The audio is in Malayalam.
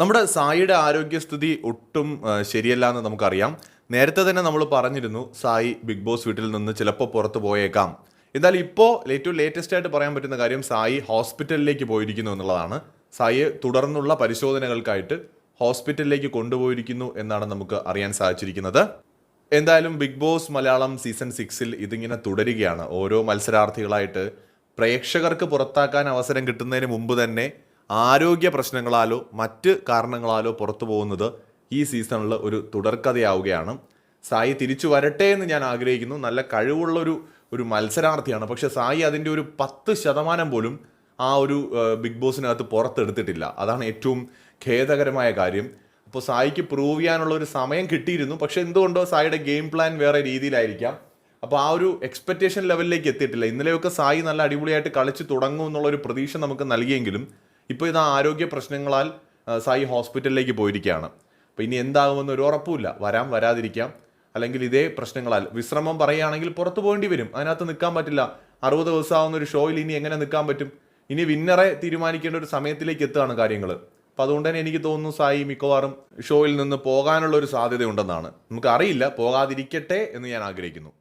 നമ്മുടെ സായിയുടെ ആരോഗ്യസ്ഥിതി ഒട്ടും ശരിയല്ല എന്ന് നമുക്കറിയാം. നേരത്തെ തന്നെ നമ്മൾ പറഞ്ഞിരുന്നു സായി ബിഗ് ബോസ് വീട്ടിൽ നിന്ന് ചിലപ്പോൾ പുറത്തു പോയേക്കാം. എന്നാൽ ഇപ്പോൾ ഏറ്റവും ലേറ്റസ്റ്റ് ആയിട്ട് പറയാൻ പറ്റുന്ന കാര്യം സായി ഹോസ്പിറ്റലിലേക്ക് പോയിരിക്കുന്നു എന്നുള്ളതാണ്. സായിയെ തുടർന്നുള്ള പരിശോധനകൾക്കായിട്ട് ഹോസ്പിറ്റലിലേക്ക് കൊണ്ടുപോയിരിക്കുന്നു എന്നാണ് നമുക്ക് അറിയാൻ സാധിച്ചിരിക്കുന്നത്. എന്തായാലും ബിഗ് ബോസ് മലയാളം സീസൺ സിക്സിൽ ഇതിങ്ങനെ തുടരുകയാണ്. ഓരോ മത്സരാർത്ഥികളായിട്ട് പ്രേക്ഷകർക്ക് പുറത്താക്കാൻ അവസരം കിട്ടുന്നതിന് മുമ്പ് തന്നെ ആരോഗ്യ പ്രശ്നങ്ങളാലോ മറ്റ് കാരണങ്ങളാലോ പുറത്തു പോകുന്നത് ഈ സീസണിൽ ഒരു തുടർക്കഥയാവുകയാണ്. സായി തിരിച്ചു വരട്ടെ എന്ന് ഞാൻ ആഗ്രഹിക്കുന്നു. നല്ല കഴിവുള്ളൊരു ഒരു മത്സരാർത്ഥിയാണ്. പക്ഷേ സായി അതിന്റെ ഒരു പത്ത് ശതമാനം പോലും ആ ഒരു ബിഗ് ബോസിനകത്ത് പുറത്തെടുത്തിട്ടില്ല. അതാണ് ഏറ്റവും ഖേദകരമായ കാര്യം. അപ്പോൾ സായിക്ക് പ്രൂവ് ചെയ്യാനുള്ള ഒരു സമയം കിട്ടിയിരുന്നു. പക്ഷെ എന്തുകൊണ്ടോ സായിയുടെ ഗെയിം പ്ലാൻ വേറെ രീതിയിലായിരിക്കാം. അപ്പോൾ ആ ഒരു എക്സ്പെക്റ്റേഷൻ ലെവലിലേക്ക് എത്തിയിട്ടില്ല. ഇന്നലെയൊക്കെ സായി നല്ല അടിപൊളിയായിട്ട് കളിച്ച് തുടങ്ങും എന്നുള്ളൊരു പ്രതീക്ഷ നമുക്ക് നൽകിയെങ്കിലും ഇപ്പോൾ ഇത് ആരോഗ്യ പ്രശ്നങ്ങളാൽ സായി ഹോസ്പിറ്റലിലേക്ക് പോയിരിക്കുകയാണ്. അപ്പോൾ ഇനി എന്താകുമെന്ന് ഒരു ഉറപ്പുമില്ല. വരാം വരാതിരിക്കാം. അല്ലെങ്കിൽ ഇതേ പ്രശ്നങ്ങളാൽ. വിശ്രമം പറയുകയാണെങ്കിൽ പുറത്തു പോകേണ്ടി വരും. അതിനകത്ത് നിൽക്കാൻ പറ്റില്ല. അറുപത് ദിവസമാവുന്ന ഒരു ഷോയിൽ ഇനി എങ്ങനെ നിൽക്കാൻ പറ്റും? ഇനി വിന്നറെ തീരുമാനിക്കേണ്ട ഒരു സമയത്തിലേക്ക് എത്തുകയാണ് കാര്യങ്ങൾ. അപ്പം അതുകൊണ്ട് തന്നെ എനിക്ക് തോന്നുന്നു സായി മിക്കവാറും ഷോയിൽ നിന്ന് പോകാനുള്ള ഒരു സാധ്യതയുണ്ടെന്നാണ്. നമുക്ക് അറിയില്ല പോകാതിരിക്കട്ടെ എന്ന് ഞാൻ ആഗ്രഹിക്കുന്നു.